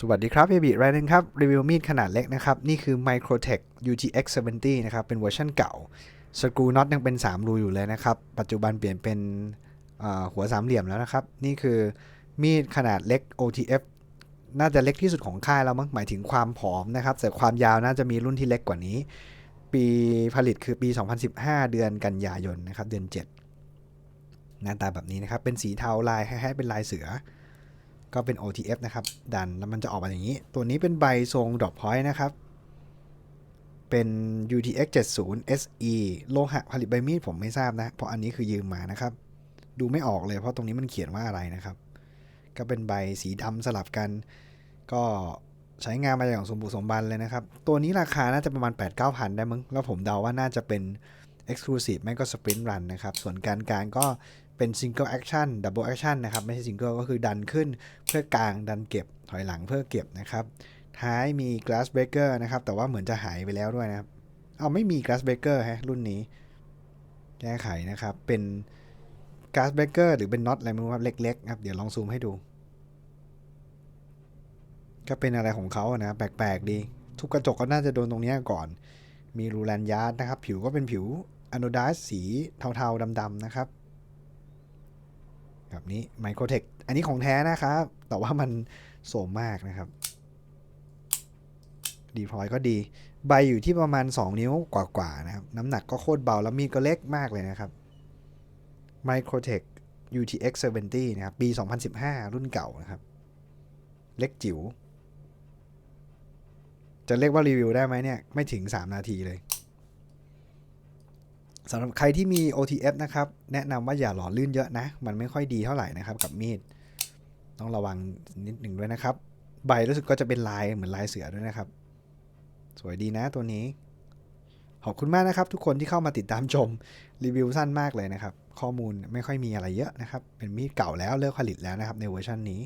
สวัสดีครับเบบีรายหนึงครับ รีวิวมีดขนาดเล็กนะครับ นี่คือ Microtech UTX 70นะครับ เป็นเวอร์ชันเก่า สกรูน็อตยังเป็น 3 รูอยู่เลยนะครับ ปัจจุบันเปลี่ยนเป็นหัวสามเหลี่ยมแล้วนะครับ นี่คือมีดขนาดเล็ก OTF น่าจะเล็กที่สุดของค่ายแล้วมั้งหมายถึงความผอมนะครับ แต่ความยาวน่าจะมีรุ่นที่เล็กกว่านี้ ปีผลิตคือปี 2015 เดือนกันยายนนะครับ เดือน 7 หน้าตาแบบนี้นะครับ เป็นสีเทาลายคล้ายๆเป็นลายเสือ ก็เป็น OTF นะครับ ดันแล้วมันจะออกมาอย่างนี้ ตัวนี้เป็นใบทรงดอกพอยต์นะครับ เป็น UTX 70 SE โลหะผลิตใบมีดผมไม่ทราบนะ เพราะอันนี้คือยืมมานะครับ ดูไม่ออกเลยเพราะตรงนี้มันเขียนว่าอะไรนะครับ ก็เป็นใบสีดำสลับกัน ก็ใช้งานมาอย่างสมบูรณ์สมบันเลยนะครับ ตัวนี้ราคาน่าจะประมาณ 8-9พันได้มั้ง แล้วผมเดาว่าน่าจะเป็น Exclusive ไม่ก็ Sprint Run นะครับ ส่วนการการก็ เป็น Single Action Double Action นนะครับ ไม่ใช่ Single ก็คือดันขึ้นเพื่อกลางดันเก็บถอยหลังเพื่อเก็บนะครับ ท้ายมี Glass Breaker นะครับ แต่ว่าเหมือนจะหายไปแล้วด้วยนะครับ เอาไม่มี Glass Breaker ฮะรุ่นนี้ แก้ไขนะครับ เป็น Glass Breaker หรือเป็นน็อตอะไรไม่รู้ครับ เล็กๆครับ เดี๋ยวลองซูมให้ดู ก็เป็นอะไรของเขาอะนะ แปลกๆดี ทุกกระจกก็น่าจะโดนตรงนี้ก่อน มีรูแลนยาร์ดนะครับ ผิวก็เป็นผิวอน d ด z สีเทาๆดำๆนะครับ แบบนี้ Microtech อันนี้ของแท้นะครับ แต่ว่ามันโสมมากนะครับดีพลอยก็ดี ใบอยู่ที่ประมาณ 2 นิ้วกว่าๆนะครับ น้ำหนักก็โคตรเบาแล้วมีดก็เล็กมากเลยนะครับ Microtech UTX 70นะครับ ปี 2015 รุ่นเก่านะครับ เล็กจิ๋ว จะเรียกว่ารีวิวได้ไหมเนี่ย ไม่ถึง 3 นาทีเลย สำหรับใครที่มี OTF นะครับ แนะนำว่าอย่าหล่อลื่นเยอะนะ มันไม่ค่อยดีเท่าไหร่นะครับกับมีด ต้องระวังนิดหนึ่งด้วยนะครับ ใบรู้สึกก็จะเป็นลายเหมือนลายเสือด้วยนะครับ สวยดีนะตัวนี้ ขอบคุณมากนะครับ ทุกคนที่เข้ามาติดตามชมรีวิวสั้นมากเลยนะครับ ข้อมูลไม่ค่อยมีอะไรเยอะนะครับ เป็นมีดเก่าแล้วเลิกผลิตแล้วนะครับในเวอร์ชันนี้